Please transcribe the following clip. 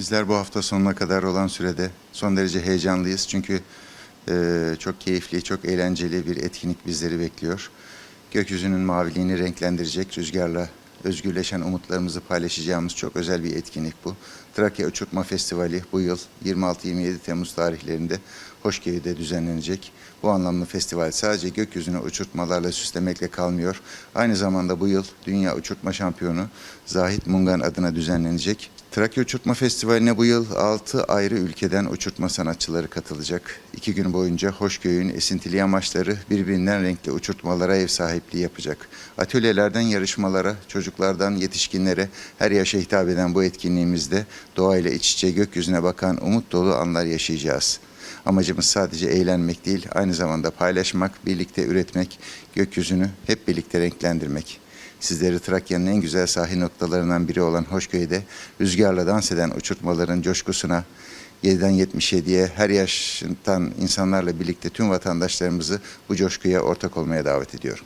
Bizler bu hafta sonuna kadar olan sürede son derece heyecanlıyız. Çünkü e, çok keyifli, çok eğlenceli bir etkinlik bizleri bekliyor. Gökyüzünün maviliğini renklendirecek rüzgarla özgürleşen umutlarımızı paylaşacağımız çok özel bir etkinlik bu. Trakya Uçurtma Festivali bu yıl 26-27 Temmuz tarihlerinde Hoşgörü'de düzenlenecek. Bu anlamlı festival sadece gökyüzünü uçurtmalarla süslemekle kalmıyor. Aynı zamanda bu yıl Dünya Uçurtma Şampiyonu Zahit Mungan adına düzenlenecek. Trakya Uçurtma Festivali'ne bu yıl 6 ayrı ülkeden uçurtma sanatçıları katılacak. İki gün boyunca Hoşköy'ün esintili yamaçları birbirinden renkli uçurtmalara ev sahipliği yapacak. Atölyelerden yarışmalara, çocuklardan yetişkinlere her yaşa hitap eden bu etkinliğimizde doğayla iç içe gökyüzüne bakan umut dolu anlar yaşayacağız. Amacımız sadece eğlenmek değil, aynı zamanda paylaşmak, birlikte üretmek, gökyüzünü hep birlikte renklendirmek. Sizleri Trakya'nın en güzel sahil noktalarından biri olan Hoşköy'de rüzgarla dans eden uçurtmaların coşkusuna 7'den 77'ye her yaştan insanlarla birlikte tüm vatandaşlarımızı bu coşkuya ortak olmaya davet ediyorum.